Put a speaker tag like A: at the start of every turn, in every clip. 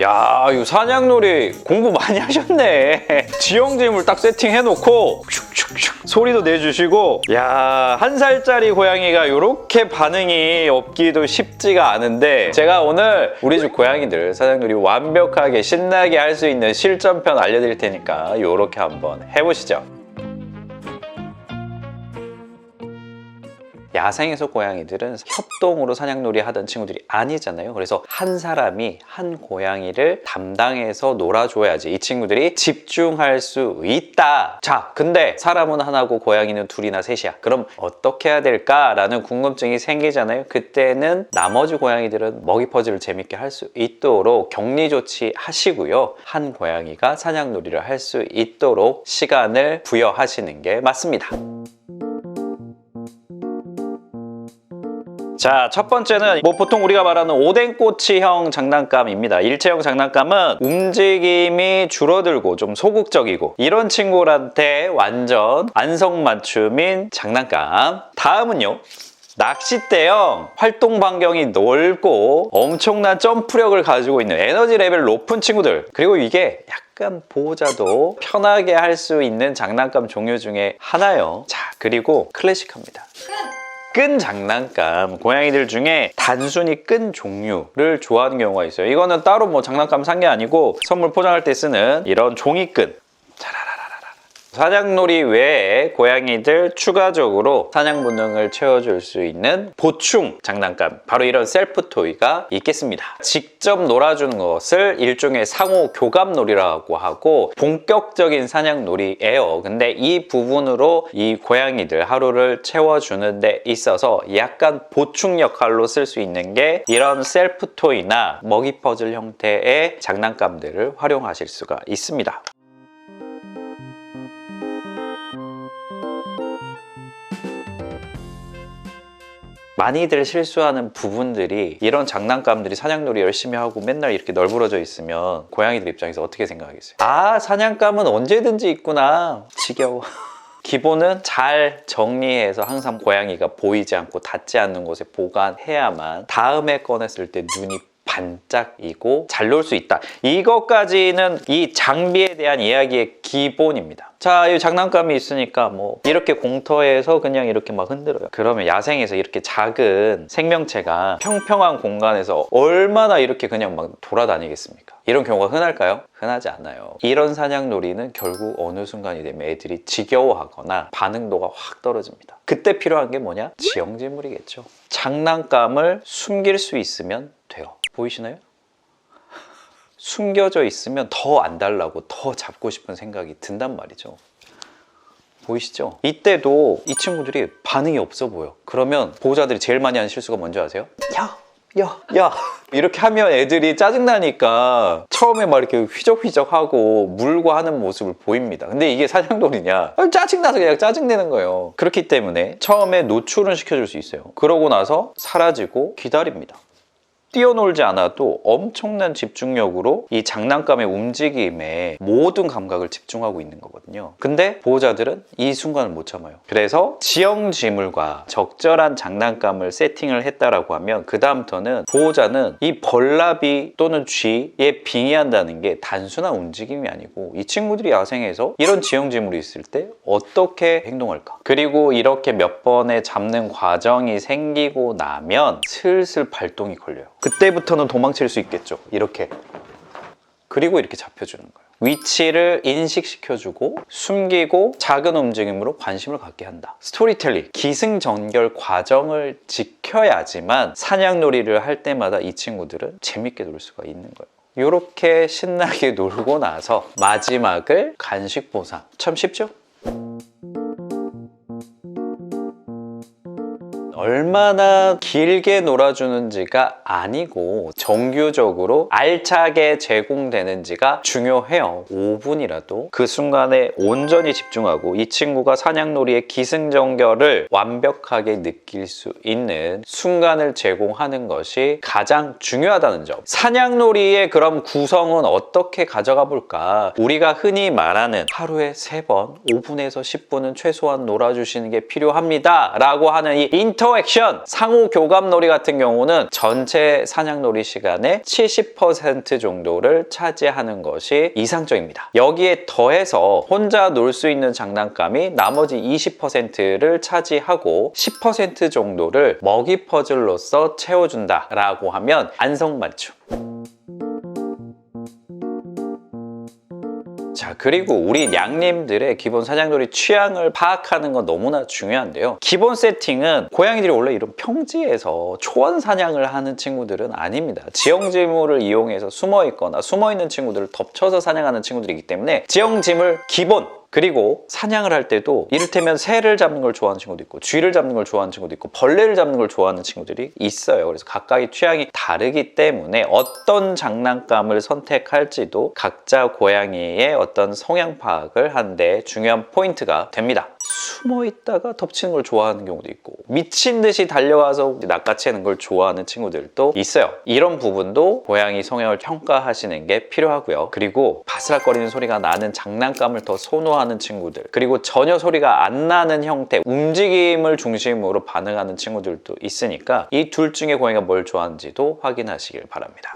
A: 야, 이 사냥놀이 공부 많이 하셨네. 지형짐을 딱 세팅해놓고 슉슉슉 소리도 내주시고 야, 한 살짜리 고양이가 이렇게 반응이 없기도 쉽지가 않은데 제가 오늘 우리 집 고양이들 사냥놀이 완벽하게 신나게 할 수 있는 실전편 알려드릴 테니까 이렇게 한번 해보시죠. 야생에서 고양이들은 협동으로 사냥놀이 하던 친구들이 아니잖아요. 그래서 한 사람이 한 고양이를 담당해서 놀아줘야지 이 친구들이 집중할 수 있다. 자, 근데 사람은 하나고 고양이는 둘이나 셋이야. 그럼 어떻게 해야 될까 라는 궁금증이 생기잖아요. 그때는 나머지 고양이들은 먹이 퍼즐을 재밌게 할 수 있도록 격리 조치 하시고요. 한 고양이가 사냥놀이를 할 수 있도록 시간을 부여하시는 게 맞습니다. 자, 첫 번째는 뭐 보통 우리가 말하는 오뎅꼬치형 장난감입니다. 일체형 장난감은 움직임이 줄어들고 좀 소극적이고 이런 친구한테 완전 안성맞춤인 장난감. 다음은요. 낚싯대형 활동 반경이 넓고 엄청난 점프력을 가지고 있는 에너지 레벨 높은 친구들 그리고 이게 약간 보호자도 편하게 할 수 있는 장난감 종류 중에 하나요 자 그리고 클래식합니다 끈 장난감. 고양이들 중에 단순히 끈 종류를 좋아하는 경우가 있어요. 이거는 따로 뭐 장난감 산 게 아니고 선물 포장할 때 쓰는 이런 종이끈 사냥놀이 외에 고양이들 추가적으로 사냥 본능을 채워줄 수 있는 보충 장난감 바로 이런 셀프 토이가 있겠습니다. 직접 놀아주는 것을 일종의 상호 교감놀이라고 하고 본격적인 사냥놀이예요. 근데 이 부분으로 이 고양이들 하루를 채워주는 데 있어서 약간 보충 역할로 쓸 수 있는 게 이런 셀프 토이나 먹이 퍼즐 형태의 장난감들을 활용하실 수가 있습니다 많이들 실수하는 부분들이 이런 장난감들이 사냥놀이 열심히 하고 맨날 이렇게 널브러져 있으면 고양이들 입장에서 어떻게 생각하겠어요? 아 사냥감은 언제든지 있구나 지겨워 기본은 잘 정리해서 항상 고양이가 보이지 않고 닿지 않는 곳에 보관해야만 다음에 꺼냈을 때 눈이 반짝이고 잘 놀 수 있다. 이것까지는 이 장비에 대한 이야기의 기본입니다. 자, 이 장난감이 있으니까 뭐 이렇게 공터에서 그냥 이렇게 막 흔들어요. 그러면 야생에서 이렇게 작은 생명체가 평평한 공간에서 얼마나 이렇게 그냥 막 돌아다니겠습니까? 이런 경우가 흔할까요? 흔하지 않아요. 이런 사냥놀이는 결국 어느 순간이 되면 애들이 지겨워하거나 반응도가 확 떨어집니다. 그때 필요한 게 뭐냐? 지형지물이겠죠. 장난감을 숨길 수 있으면 돼요. 보이시나요? 숨겨져 있으면 더 안 달라고 더 잡고 싶은 생각이 든단 말이죠. 보이시죠? 이때도 이 친구들이 반응이 없어 보여. 그러면 보호자들이 제일 많이 하는 실수가 뭔지 아세요? 야! 야! 야! 이렇게 하면 애들이 짜증나니까 처음에 막 이렇게 휘적휘적 하고 물고 하는 모습을 보입니다. 근데 이게 사냥놀이냐? 아, 짜증나서 그냥 짜증내는 거예요. 그렇기 때문에 처음에 노출은 시켜줄 수 있어요. 그러고 나서 사라지고 기다립니다. 뛰어놀지 않아도 엄청난 집중력으로 이 장난감의 움직임에 모든 감각을 집중하고 있는 거거든요. 근데 보호자들은 이 순간을 못 참아요. 그래서 지형 지물과 적절한 장난감을 세팅을 했다라고 하면 그 다음부터는 보호자는 이 벌나비 또는 쥐에 빙의한다는 게 단순한 움직임이 아니고 이 친구들이 야생에서 이런 지형 지물이 있을 때 어떻게 행동할까? 그리고 이렇게 몇 번의 잡는 과정이 생기고 나면 슬슬 발동이 걸려요. 그때부터는 도망칠 수 있겠죠. 이렇게. 그리고 이렇게 잡혀주는 거예요. 위치를 인식시켜주고 숨기고 작은 움직임으로 관심을 갖게 한다. 스토리텔링, 기승전결 과정을 지켜야지만 사냥놀이를 할 때마다 이 친구들은 재밌게 놀 수가 있는 거예요. 이렇게 신나게 놀고 나서 마지막을 간식 보상. 참 쉽죠? 얼마나 길게 놀아주는지가 아니고 정규적으로 알차게 제공되는지가 중요해요. 5분이라도 그 순간에 온전히 집중하고 이 친구가 사냥놀이의 기승전결을 완벽하게 느낄 수 있는 순간을 제공하는 것이 가장 중요하다는 점. 사냥놀이의 그럼 구성은 어떻게 가져가 볼까? 우리가 흔히 말하는 하루에 3번, 5분에서 10분은 최소한 놀아주시는 게 필요합니다. 라고 하는 이 인터 인터액션, 상호 교감놀이 같은 경우는 전체 사냥놀이 시간의 70% 정도를 차지하는 것이 이상적입니다. 여기에 더해서 혼자 놀 수 있는 장난감이 나머지 20%를 차지하고 10% 정도를 먹이 퍼즐로서 채워준다라고 하면 안성맞춤. 그리고 우리 양님들의 기본 사냥놀이 취향을 파악하는 건 너무나 중요한데요. 기본 세팅은 고양이들이 원래 이런 평지에서 초원 사냥을 하는 친구들은 아닙니다. 지형지물을 이용해서 숨어 있거나 숨어 있는 친구들을 덮쳐서 사냥하는 친구들이기 때문에 지형지물 기본 그리고 사냥을 할 때도 이를테면 새를 잡는 걸 좋아하는 친구도 있고 쥐를 잡는 걸 좋아하는 친구도 있고 벌레를 잡는 걸 좋아하는 친구들이 있어요. 그래서 각각의 취향이 다르기 때문에 어떤 장난감을 선택할지도 각자 고양이의 어떤 성향 파악을 하는데 중요한 포인트가 됩니다. 숨어 있다가 덮치는 걸 좋아하는 경우도 있고 미친 듯이 달려와서 낚아채는 걸 좋아하는 친구들도 있어요. 이런 부분도 고양이 성향을 평가하시는 게 필요하고요. 그리고 바스락거리는 소리가 나는 장난감을 더 선호하는 친구들 그리고 전혀 소리가 안 나는 형태 움직임을 중심으로 반응하는 친구들도 있으니까 이 둘 중에 고양이가 뭘 좋아하는지도 확인하시길 바랍니다.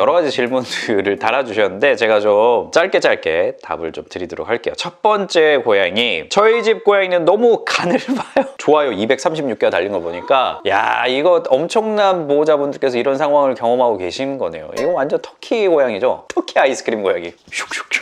A: 여러 가지 질문들을 달아주셨는데 제가 좀 짧게 짧게 답을 좀 드리도록 할게요. 첫 번째 고양이 저희 집 고양이는 너무 간을 봐요. 좋아요 236개가 달린 거 보니까 야 이거 엄청난 보호자분들께서 이런 상황을 경험하고 계신 거네요. 이거 완전 터키 고양이죠. 터키 아이스크림 고양이. 슉슉슉.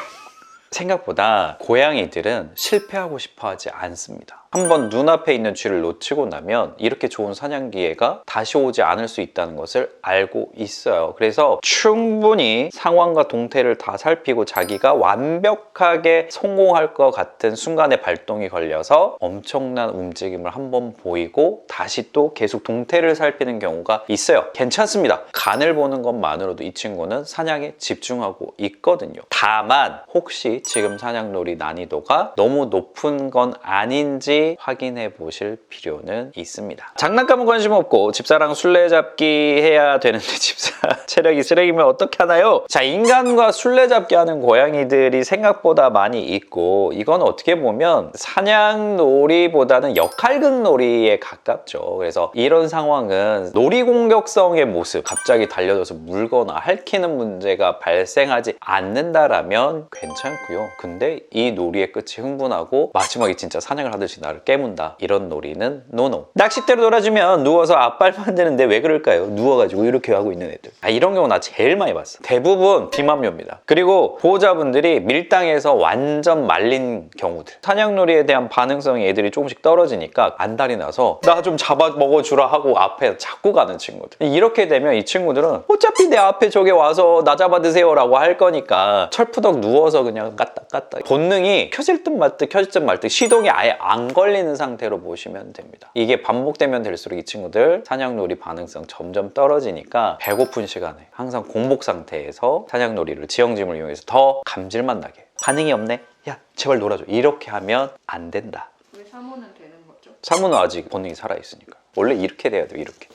A: 생각보다 고양이들은 실패하고 싶어 하지 않습니다. 한번 눈앞에 있는 쥐를 놓치고 나면 이렇게 좋은 사냥 기회가 다시 오지 않을 수 있다는 것을 알고 있어요. 그래서 충분히 상황과 동태를 다 살피고 자기가 완벽하게 성공할 것 같은 순간에 발동이 걸려서 엄청난 움직임을 한번 보이고 다시 또 계속 동태를 살피는 경우가 있어요. 괜찮습니다. 간을 보는 것만으로도 이 친구는 사냥에 집중하고 있거든요. 다만 혹시 지금 사냥놀이 난이도가 너무 높은 건 아닌지 확인해 보실 필요는 있습니다. 장난감은 관심 없고 집사랑 술래잡기 해야 되는데 집사 체력이 쓰레기면 어떻게 하나요? 자 인간과 술래잡기 하는 고양이들이 생각보다 많이 있고 이건 어떻게 보면 사냥놀이보다는 역할극놀이에 가깝죠. 그래서 이런 상황은 놀이 공격성의 모습 갑자기 달려들어서 물거나 핥히는 문제가 발생하지 않는다라면 괜찮고요. 근데 이 놀이의 끝이 흥분하고 마지막에 진짜 사냥을 하듯이 나를 깨문다. 이런 놀이는 노노. 낚싯대로 놀아주면 누워서 앞발 만드는데 왜 그럴까요? 누워가지고 이렇게 하고 있는 애들. 아, 이런 경우 나 제일 많이 봤어. 대부분 비만묘입니다. 그리고 보호자분들이 밀당에서 완전 말린 경우들. 사냥놀이에 대한 반응성이 애들이 조금씩 떨어지니까 안달이 나서 나 좀 잡아 먹어주라 하고 앞에 자꾸 가는 친구들. 이렇게 되면 이 친구들은 어차피 내 앞에 저게 와서 나 잡아 드세요 라고 할 거니까 철푸덕 누워서 그냥 깠다. 본능이 켜질 듯 말듯 켜질 듯 말듯 시동이 아예 안 걸리는 상태로 보시면 됩니다. 이게 반복되면 될수록 이 친구들 사냥놀이 반응성 점점 떨어지니까 배고픈 시간에 항상 공복 상태에서 사냥놀이를 지형짐을 이용해서 더 감질만 나게 반응이 없네? 야 제발 놀아줘 이렇게 하면 안 된다.
B: 왜 사모는 되는 거죠?
A: 사무는 아직 본능이 살아있으니까 원래 이렇게 돼야 돼요 이렇게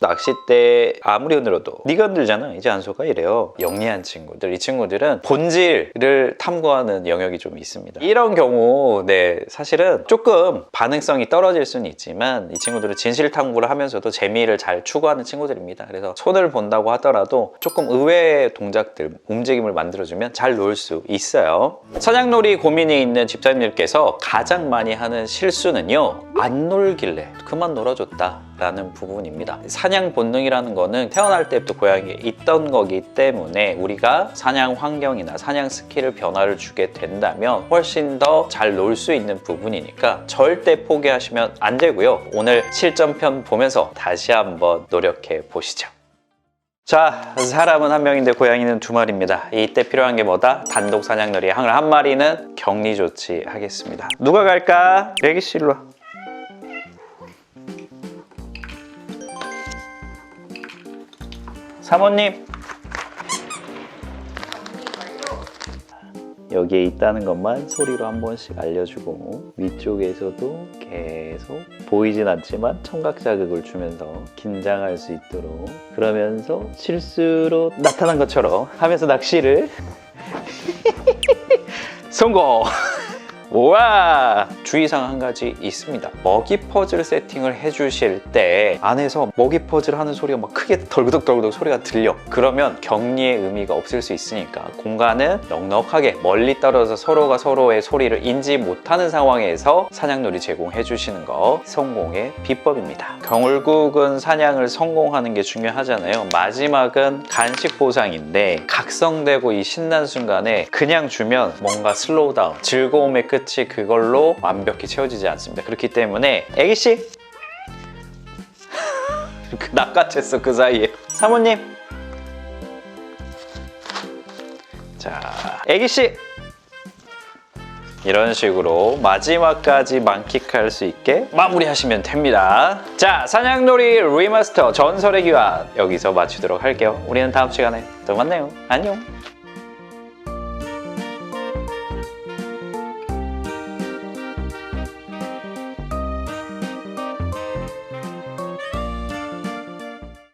A: 낚싯대 아무리 흔들어도 네가 흔들잖아. 이제 안소가 이래요. 영리한 친구들. 이 친구들은 본질을 탐구하는 영역이 좀 있습니다. 이런 경우 네 사실은 조금 반응성이 떨어질 수는 있지만 이 친구들은 진실 탐구를 하면서도 재미를 잘 추구하는 친구들입니다. 그래서 손을 본다고 하더라도 조금 의외의 동작들 움직임을 만들어주면 잘 놀 수 있어요. 사냥놀이 고민이 있는 집사님들께서 가장 많이 하는 실수는요 안 놀길래 그만 놀아줬다 라는 부분입니다. 사냥 본능이라는 거는 태어날 때부터 고양이에 있던 거기 때문에 우리가 사냥 환경이나 사냥 스킬을 변화를 주게 된다면 훨씬 더 잘 놀 수 있는 부분이니까 절대 포기하시면 안 되고요. 오늘 실전편 보면서 다시 한번 노력해 보시죠. 자, 사람은 한 명인데 고양이는 두 마리입니다. 이때 필요한 게 뭐다? 단독 사냥놀이 항을 한 마리는 격리 조치하겠습니다. 누가 갈까? 레기 씨 일로 와. 사모님 여기에 있다는 것만 소리로 한 번씩 알려주고 위쪽에서도 계속 보이진 않지만 청각 자극을 주면서 긴장할 수 있도록 그러면서 실수로 나타난 것처럼 하면서 낚시를 성공! 우와! 주의사항 한 가지 있습니다. 먹이 퍼즐 세팅을 해주실 때 안에서 먹이 퍼즐 하는 소리가 막 크게 덜그덕덜그덕 소리가 들려. 그러면 격리의 의미가 없을 수 있으니까 공간은 넉넉하게 멀리 떨어져 서로가 서로의 소리를 인지 못하는 상황에서 사냥놀이 제공해 주시는 거 성공의 비법입니다. 결국은 사냥을 성공하는 게 중요하잖아요. 마지막은 간식 보상인데 각성되고 이 신난 순간에 그냥 주면 뭔가 슬로우 다운, 즐거움의 끝이 그걸로 완벽히 채워지지 않습니다. 그렇기 때문에 애기씨 그 낚아챘어 그 사이에 사모님 자 애기씨 이런 식으로 마지막까지 만끽할 수 있게 마무리하시면 됩니다. 자, 사냥놀이 리마스터 전설의 기환 여기서 마치도록 할게요. 우리는 다음 시간에 또 만나요. 안녕.